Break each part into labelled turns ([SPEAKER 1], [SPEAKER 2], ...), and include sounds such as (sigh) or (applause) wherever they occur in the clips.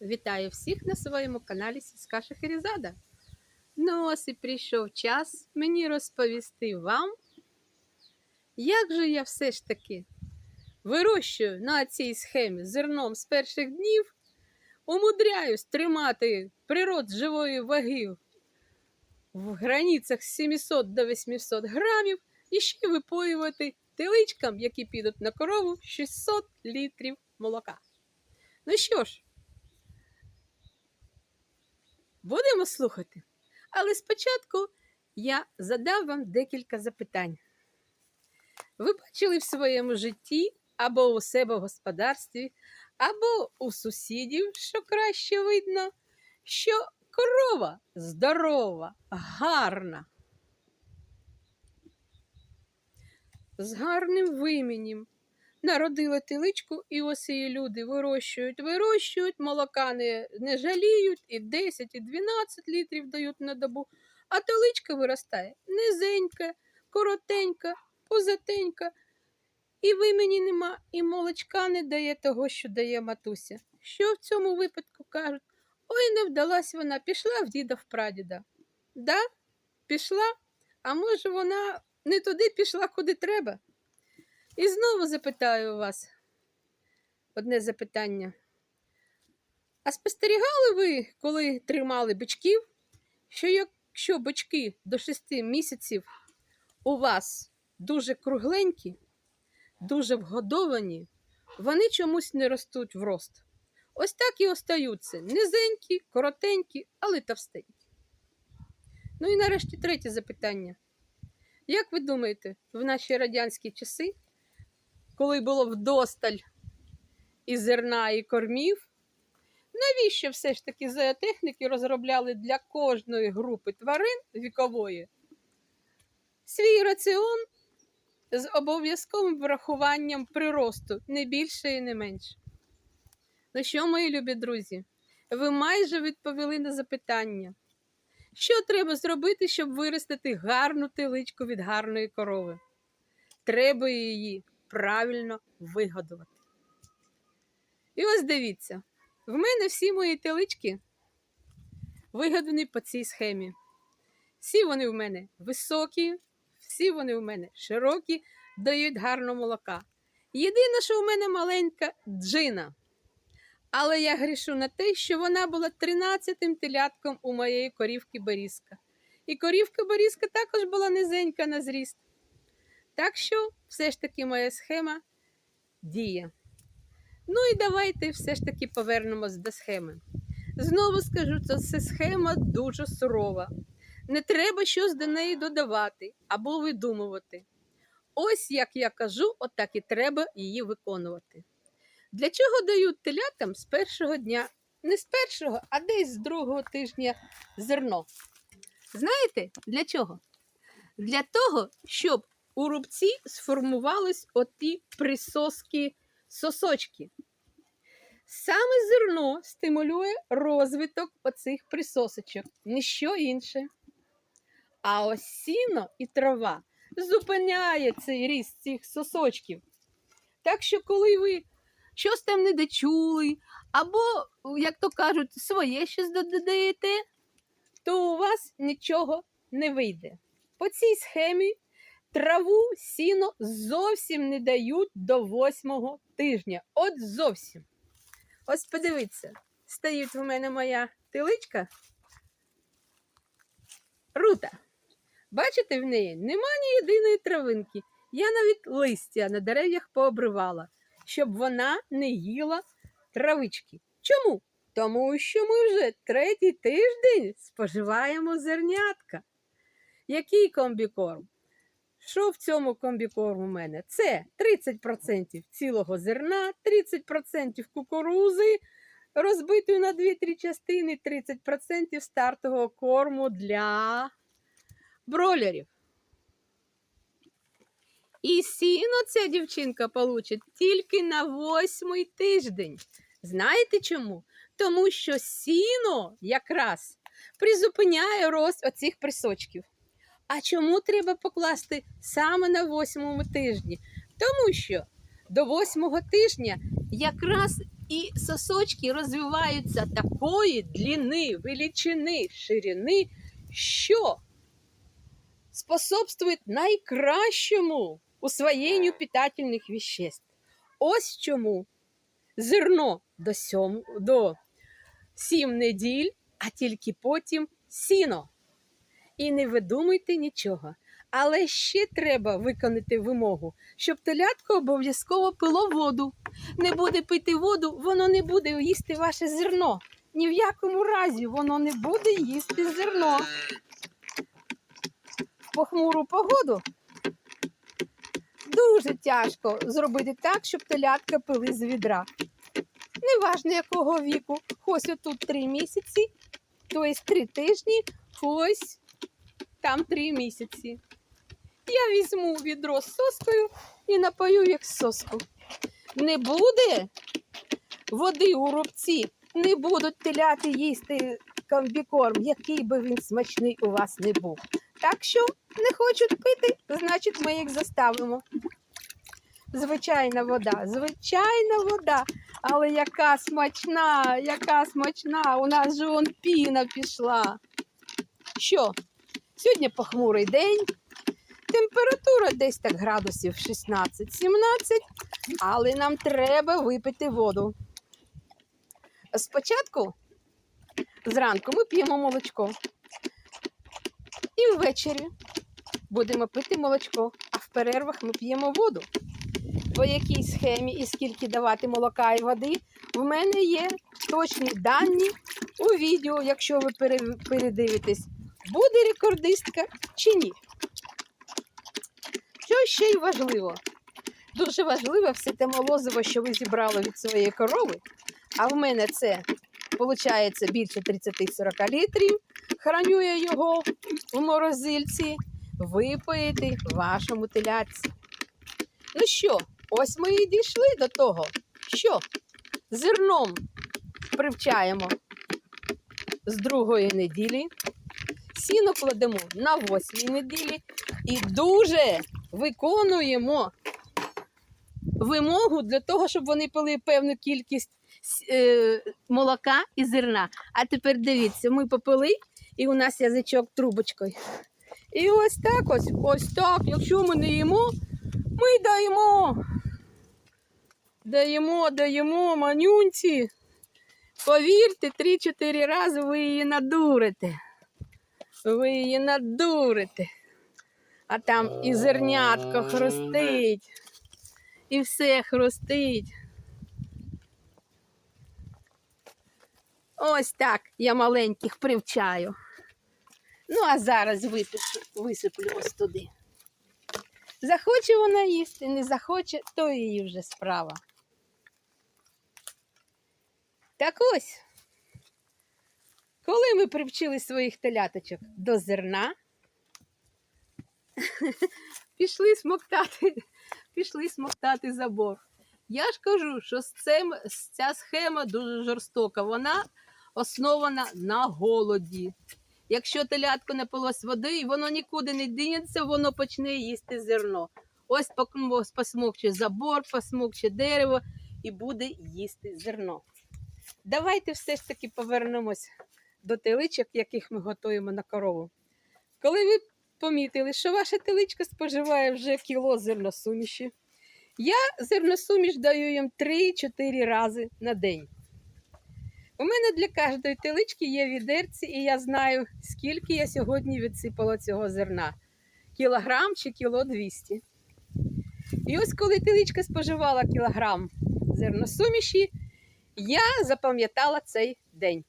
[SPEAKER 1] Вітаю всіх на своєму каналі Сільська Шахерезада. Ну ось і прийшов час мені розповісти вам, як же я все ж таки вирощую на цій схемі зерном з перших днів, умудряюсь тримати природ живої ваги в границях з 700 до 800 грамів і ще випоювати теличкам, які підуть на корову, 600 літрів молока. Ну що ж, будемо слухати. Але спочатку я задав вам декілька запитань. Ви бачили в своєму житті або у себе в господарстві, або у сусідів, що краще видно, що корова здорова, гарна, з гарним вимінням. Народила теличку, і ось її люди вирощують, вирощують, молока не, не жаліють, і 10, і 12 літрів дають на добу. А теличка виростає низенька, коротенька, позатенька, і вимені нема, і молочка не дає того, що дає матуся. Що в цьому випадку кажуть? Ой, не вдалась вона, пішла в діда в прадіда. Да, пішла, а може вона не туди пішла, куди треба. І знову запитаю вас одне запитання. А спостерігали ви, коли тримали бичків, що якщо бички до 6 місяців у вас дуже кругленькі, дуже вгодовані, вони чомусь не ростуть в рост. Ось так і остаються низенькі, коротенькі, але товстенькі. Ну і нарешті третє запитання. Як ви думаєте, в наші радянські часи, коли було вдосталь і зерна, і кормів, навіщо все ж таки зоотехніки розробляли для кожної групи тварин вікової свій раціон з обов'язковим врахуванням приросту, не більше і не менше? Ну що, мої любі друзі, ви майже відповіли на запитання. Що треба зробити, щоб виростити гарну теличку від гарної корови? Треба її правильно вигодувати. І ось дивіться, в мене всі мої телички вигодані по цій схемі. Всі вони в мене високі, всі вони в мене широкі, дають гарно молока. Єдине, що в мене маленька джина. Але я грішу на те, що вона була 13-тим телятком у моєї корівки Борізка. І корівка Борізка також була низенька на зріст. Так що все ж таки моя схема діє. Ну і давайте все ж таки повернемось до схеми. Знову скажу, це схема дуже сурова. Не треба щось до неї додавати або видумувати. Ось як я кажу, отак і треба її виконувати. Для чого дають телятам з першого дня, не з першого, а десь з другого тижня зерно? Знаєте, для чого? Для того, щоб у рубці сформувались оті присоски сосочки. Саме зерно стимулює розвиток оцих присосочок, ніщо інше. А ось сіно і трава зупиняє цей ріст цих сосочків. Так що, коли ви щось там не дочули, або, як то кажуть, своє щось додаєте, то у вас нічого не вийде. По цій схемі траву сіно зовсім не дають до восьмого тижня. От зовсім. Ось подивіться, стоїть у мене моя тиличка. Рута. Бачите, в неї нема ні єдиної травинки. Я навіть листя на дерев'ях пообривала, щоб вона не їла травички. Чому? Тому що ми вже третій тиждень споживаємо зернятка. Який комбікорм? Що в цьому комбікорму у мене? Це 30% цілого зерна, 30% кукурузи, розбитої на 2-3 частини, 30% стартового корму для бролерів. І сіно ця дівчинка получить тільки на восьмий тиждень. Знаєте чому? Тому що сіно якраз призупиняє рост оцих присочків. А чому треба покласти саме на восьмому тижні? Тому що до восьмого тижня якраз І сосочки розвиваються такої длини, величини, ширини, що способствует найкращому усвоєнню питательних веществ. Ось чому зерно до, сьом, до сім неділь, а тільки потім сіно. І не видумуйте нічого. Але ще треба виконати вимогу, щоб телятко обов'язково пило воду. Не буде пити воду, воно не буде їсти ваше зерно. Ні в якому разі воно не буде їсти зерно. В похмуру погоду дуже тяжко зробити так, щоб телятка пили з відра. Неважно якого віку, ось отут три місяці, тобто три тижні, ось там три місяці. Я візьму відро з соскою і напою як соску. Не буде води у рубці, не будуть теляти їсти комбікорм, який би він смачний у вас не був. Так що не хочуть пити, значить ми їх заставимо. Звичайна вода, звичайна вода, але яка смачна, яка смачна, у нас же вон піна пішла. Що? Сьогодні похмурий день, температура десь так градусів 16-17, але нам треба випити воду. Спочатку зранку ми п'ємо молочко. І ввечері будемо пити молочко, а в перервах ми п'ємо воду. По якій схемі і скільки давати молока і води, в мене є точні дані у відео, якщо ви передивитесь, буде рекордистка чи ні. Що ще й важливо? Дуже важливо все те молозиво, що ви зібрали від своєї корови. А в мене це виходить більше 30-40 літрів. Храню я його в морозильці, випоїти вашому телятці. Ну що, ось ми і дійшли до того, що зерном привчаємо з другої неділі, сіно кладемо на восьмій неділі і дуже виконуємо вимогу для того, щоб вони пили певну кількість е, молока і зерна. А тепер дивіться, ми попили, і у нас язичок трубочкою. І ось так ось, ось так. Якщо ми не їмо, ми даємо. Даємо, даємо манюнці. Повірте, 3-4 рази ви її надурите. Ви її надурите. А там і зернятко хрустить, і все хрустить. Ось так я маленьких привчаю. Ну, а зараз випишу, висиплю ось туди. Захоче вона їсти, не захоче, то її вже справа. Так ось, коли ми привчили своїх теляточок до зерна, (laughs) пішли смоктати, пішли смоктати забор. Я ж кажу, що цим, ця схема дуже жорстока. Вона основана на голоді. Якщо телятко не пилось води, і воно нікуди не дінеться, воно почне їсти зерно. Ось посмокче забор, посмокче дерево і буде їсти зерно. Давайте все ж таки повернемось до теличок, яких ми готуємо на корову. Коли ви помітили, що ваша теличка споживає вже кіло зерносуміші, я зерносуміш даю їм 3-4 рази на день. У мене для кожної телички є відерці, і я знаю, скільки я сьогодні відсипала цього зерна. Кілограм чи кіло 200. І ось коли теличка споживала кілограм зерносуміші, я запам'ятала цей день.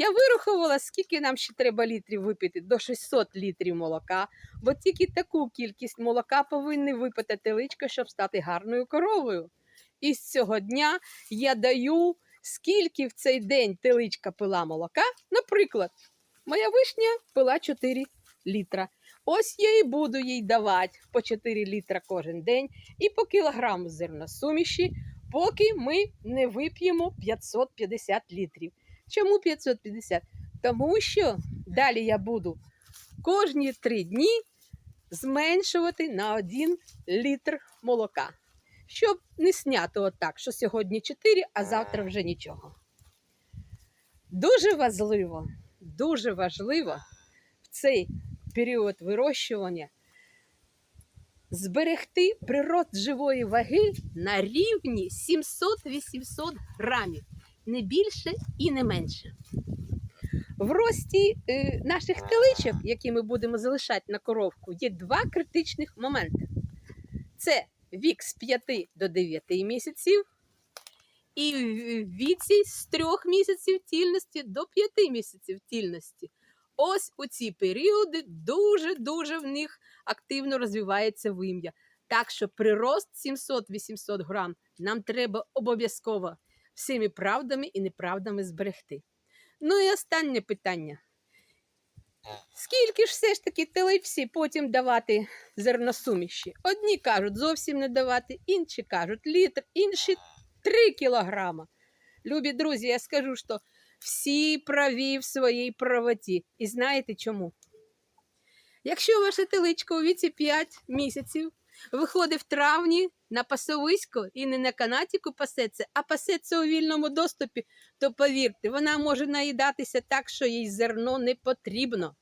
[SPEAKER 1] Я вирахувала, скільки нам ще треба літрів випити до 600 літрів молока, бо тільки таку кількість молока повинна випити теличка, щоб стати гарною коровою. І з цього дня я даю, скільки в цей день теличка пила молока. Наприклад, моя вишня пила 4 літра. Ось я і буду їй давати по 4 літра кожен день і по кілограму зерносуміші, поки ми не вип'ємо 550 літрів. Чому 550? Тому що далі я буду кожні 3 дні зменшувати на 1 літр молока. щоб не снято отак, що сьогодні 4, а завтра вже нічого. Дуже важливо, дуже важливо в цей період вирощування зберегти прирост живої ваги на рівні 700-800 грамів, не більше і не менше. В рості е, наших теличок, які ми будемо залишати на коровку, є два критичних моменти: це вік з 5 до 9 місяців, і віці з 3 місяців тільності до 5 місяців тільності. Ось у ці періоди дуже-дуже в них активно розвивається вим'я. Так що прирост 700-800 грам нам треба обов'язково всіми правдами і неправдами зберегти. Ну і останнє питання. Скільки ж все ж таки телепсі потім давати зерносуміші? Одні кажуть, зовсім не давати, інші кажуть літр, інші 3 кілограма. Любі друзі, я скажу, що всі праві в своїй правоті. І знаєте чому? Якщо ваша теличка у віці 5 місяців виходить в травні на пасовисько і не на канатіку пасеться, а пасеться у вільному доступі, то повірте, вона може наїдатися так, що їй зерно не потрібно.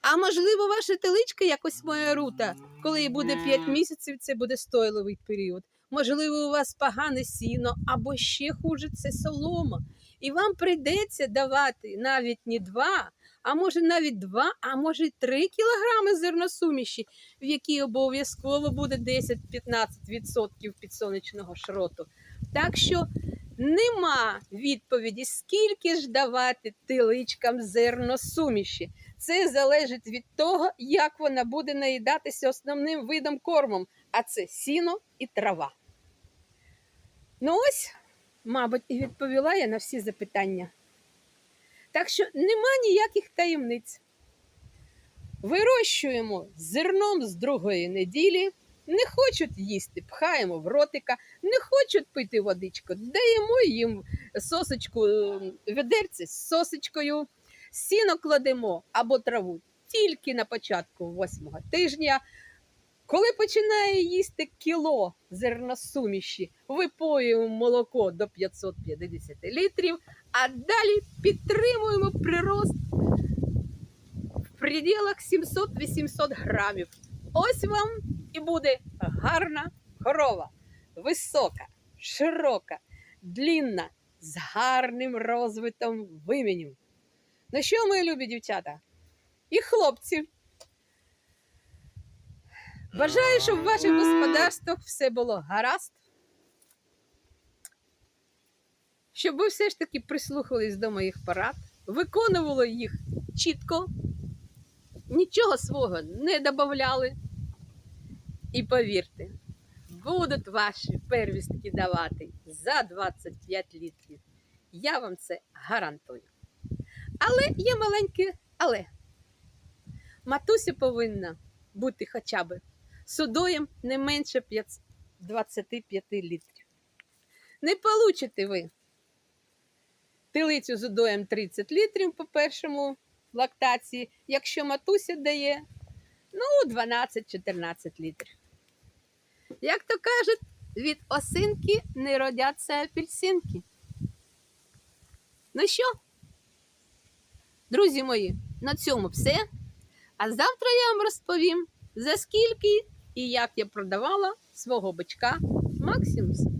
[SPEAKER 1] А можливо, ваша теличка якось моя рута, коли їй буде 5 місяців, це буде стойливий період. Можливо, у вас погане сіно, або ще хуже це солома. І вам прийдеться давати навіть не 2, а може навіть 2, а може й 3 кілограми зерносуміші, в якій обов'язково буде 10-15% підсонячного шроту. Так що нема відповіді, скільки ж давати теличкам зерносуміші. Це залежить від того, як вона буде наїдатися основним видом кормом, а це сіно і трава. Ну ось, мабуть, і відповіла я на всі запитання. Так що нема ніяких таємниць. Вирощуємо зерном з другої неділі, не хочуть їсти, пхаємо в ротика, не хочуть пити водичку, даємо їм сосочку, е, ведерце з сосочкою, сіно кладемо або траву тільки на початку восьмого тижня. Коли починає їсти кіло зерносуміші, випоюємо молоко до 550 літрів, а далі підтримуємо прирост в пределах 700-800 грамів. Ось вам і буде гарна корова, висока, широка, длінна, з гарним розвитом вимінів. Ну що, мої любі дівчата? І хлопці. Бажаю, щоб в ваших господарствах все було гаразд. Щоб ви все ж таки прислухались до моїх порад, виконували їх чітко, нічого свого не додавали. І повірте, будуть ваші первістки давати за 25 літрів. Я вам це гарантую. Але є маленьке але. Матуся повинна бути хоча б судоєм не менше 25 літрів. Не получите ви тилицю з удоєм 30 літрів по першому лактації, якщо матуся дає ну, 12-14 літрів. Як то кажуть, від осинки не родяться апельсинки. Ну що, друзі мої, на цьому все. А завтра я вам розповім, за скільки і як я продавала свого бичка Максимус.